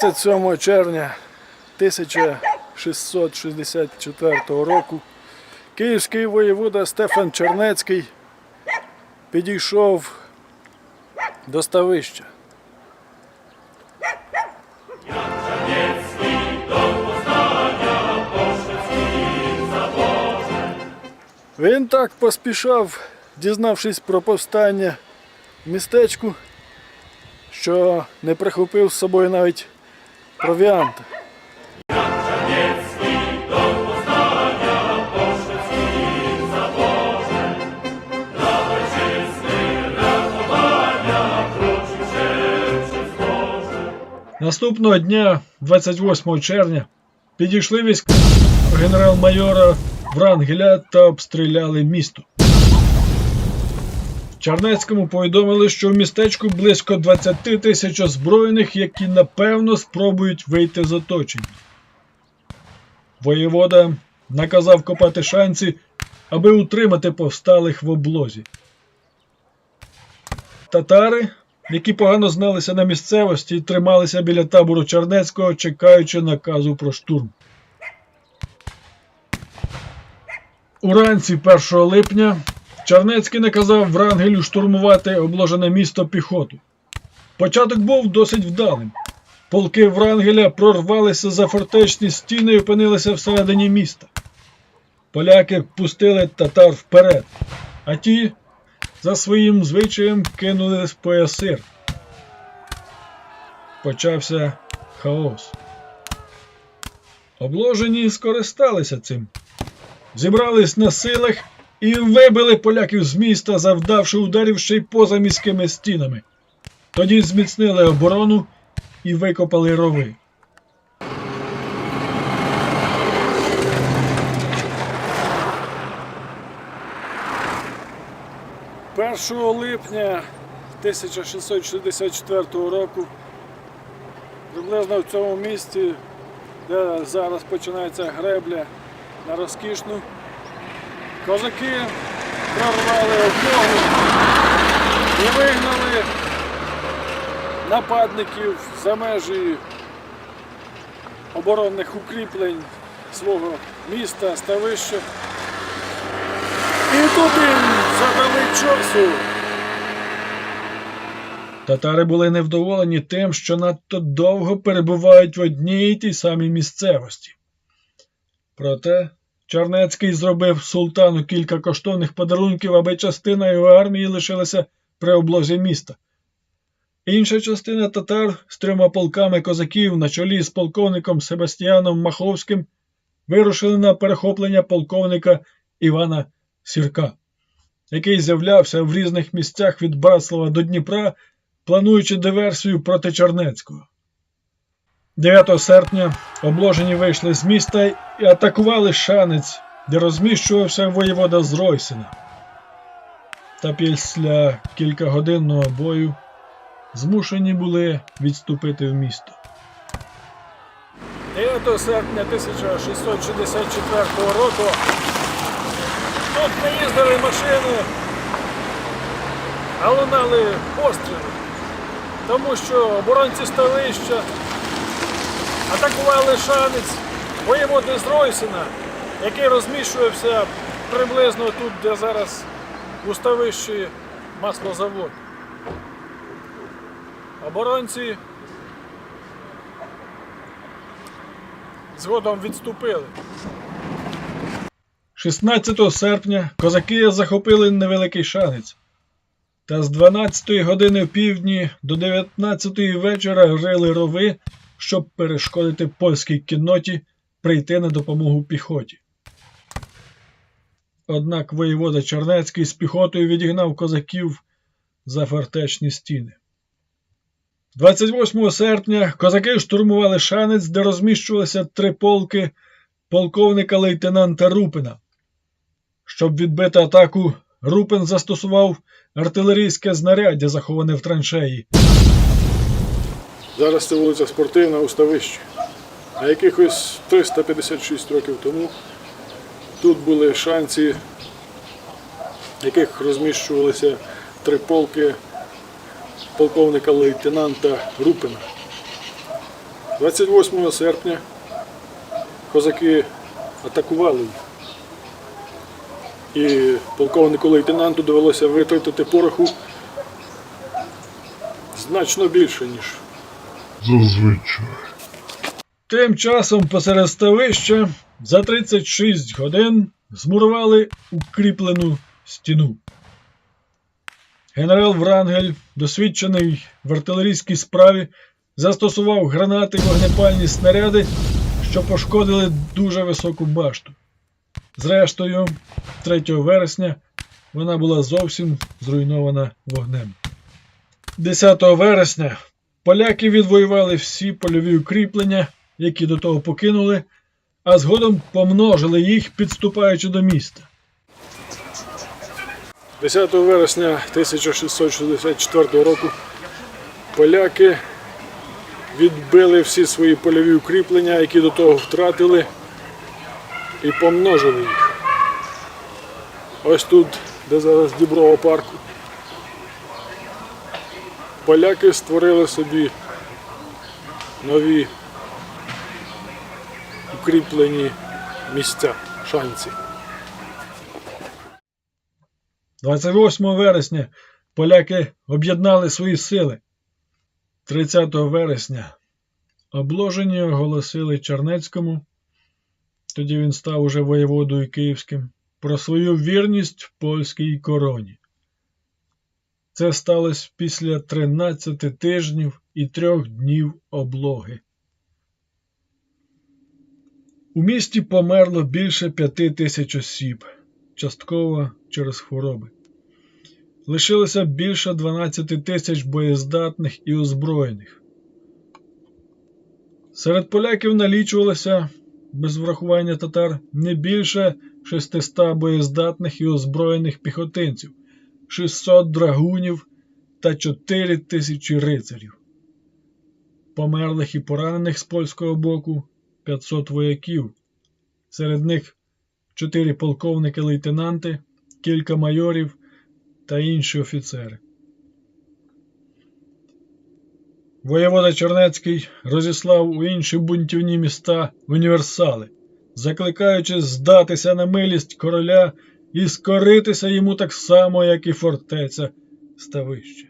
27 червня 1664 року київський воєвода Стефан Чернецький підійшов до ставища. Він так поспішав, дізнавшись про повстання в містечку, що не прихопив з собою навіть провіанта. Наступного дня, 28 червня, підійшли війська генерал-майора Врангеля та обстріляли місто. Чернецькому повідомили, що в містечку близько 20 тисяч озброєних, які напевно спробують вийти з оточення. Воєвода наказав копати шанці, аби утримати повсталих в облозі. Татари, які погано зналися на місцевості, трималися біля табору Чернецького, чекаючи наказу про штурм. Уранці 1 липня Чернецький наказав Врангелю штурмувати обложене місто піхоту. Початок був досить вдалим. Полки Врангеля прорвалися за фортечні стіни і опинилися всередині міста. Поляки пустили татар вперед, а ті за своїм звичаєм кинули з поясир. Почався хаос. Обложені скористалися цим зібрались на силах і вибили поляків з міста, завдавши ударів ще й поза міськими стінами. Тоді зміцнили оборону і викопали рови. Першого липня 1664 року приблизно в цьому місті, де зараз починається гребля на розкішну. Козаки прорвали облогу і вигнали нападників за межі оборонних укріплень свого міста, ставища. І тут їм задали часу. Татари були невдоволені тим, що надто довго перебувають в одній і тій самій місцевості. Проте Чернецький зробив султану кілька коштовних подарунків, аби частина його армії лишилася при облозі міста. Інша частина татар з трьома полками козаків на чолі з полковником Себастьяном Маховським вирушили на перехоплення полковника Івана Сірка, який з'являвся в різних місцях від Братслава до Дніпра, плануючи диверсію проти Чернецького. 9 серпня обложені вийшли з міста і атакували Шанець, де розміщувався воєвода з Ройсина. Та після кількагодинного бою змушені були відступити в місто. 9 серпня 1664 року тут не їздили машини, а лунали постріли, тому що оборонці ставища атакували шанець воєводи з Ройсина, який розміщувався приблизно тут, де зараз у ставищі маслозавод. Оборонці згодом відступили. 16 серпня козаки захопили невеликий шанець. Та з 12 години в півдні до 19 вечора рили рови, щоб перешкодити польській кінноті прийти на допомогу піхоті. Однак воєвода Чернецький з піхотою відігнав козаків за фортечні стіни. 28 серпня козаки штурмували шанець, де розміщувалися три полки полковника лейтенанта Рупина. Щоб відбити атаку, Рупин застосував артилерійське знаряддя, заховане в траншеї. Зараз це вулиця Спортивна у Ставищі. А якихось 356 років тому тут були шанці, в яких розміщувалися три полки полковника лейтенанта Рупина. 28 серпня козаки атакували їх. І полковнику лейтенанту довелося витратити пороху значно більше, ніж Зазвичай. Тим часом посеред ставища за 36 годин змурували укріплену стіну. Генерал Врангель, досвідчений в артилерійській справі, застосував гранати й вогнепальні снаряди, що пошкодили дуже високу башту. Зрештою, 3 вересня вона була зовсім зруйнована вогнем. 10 вересня Поляки відвоювали всі польові укріплення, які до того покинули, а згодом помножили їх, підступаючи до міста. 10 вересня 1664 року поляки відбили всі свої польові укріплення, які до того втратили, і помножили їх. Ось тут, де зараз Діброва парку, поляки створили собі нові укріплені місця, шанці. 28 вересня поляки об'єднали свої сили. 30 вересня обложені оголосили Чернецькому, тоді він став уже воєводою київським, про свою вірність польській короні. Це сталося після 13 тижнів і трьох днів облоги. У місті померло більше п'яти тисяч осіб, частково через хвороби. Лишилося більше 12 тисяч боєздатних і озброєних. Серед поляків налічувалося, без врахування татар, не більше 600 боєздатних і озброєних піхотинців. 600 драгунів та 4 тисячі рицарів. Померлих і поранених з польського боку 500 вояків. Серед них 4 полковники лейтенанти, кілька майорів та інші офіцери. Воєвода Чернецький розіслав у інші бунтівні міста універсали, закликаючи здатися на милість короля і скоритися йому так само, як і фортеця ставище.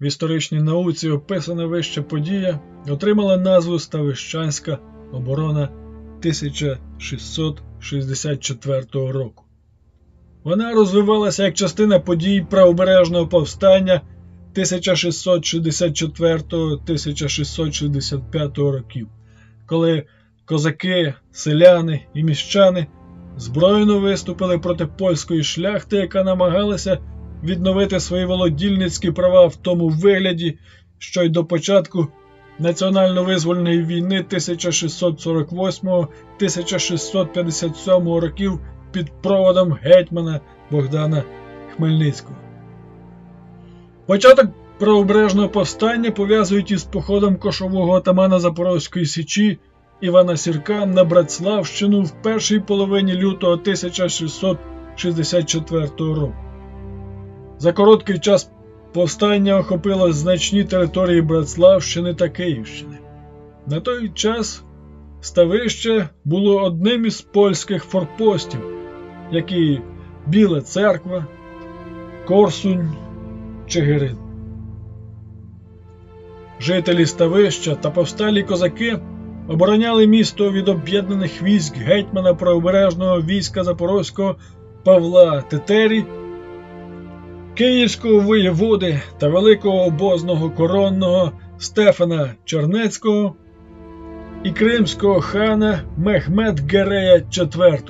В історичній науці описана вища подія отримала назву Ставищанська оборона 1664 року. Вона розвивалася як частина подій правобережного повстання 1664-1665 років, коли козаки, селяни і міщани збройно виступили проти польської шляхти, яка намагалася відновити свої володільницькі права в тому вигляді, що й до початку національно-визвольної війни 1648-1657 років під проводом гетьмана Богдана Хмельницького. Початок правобережного повстання пов'язують із походом кошового отамана Запорозької Січі Івана Сірка на Братславщину в першій половині лютого 1664 року. За короткий час повстання охопило значні території Братславщини та Київщини. На той час ставище було одним із польських форпостів, як і Біла Церква, Корсунь, Чигирин. Жителі ставища та повсталі козаки обороняли місто від об'єднаних військ гетьмана правобережного війська Запорозького Павла Тетері, київського воєводи та великого обозного коронного Стефана Чернецького і кримського хана Мехмед Герея IV.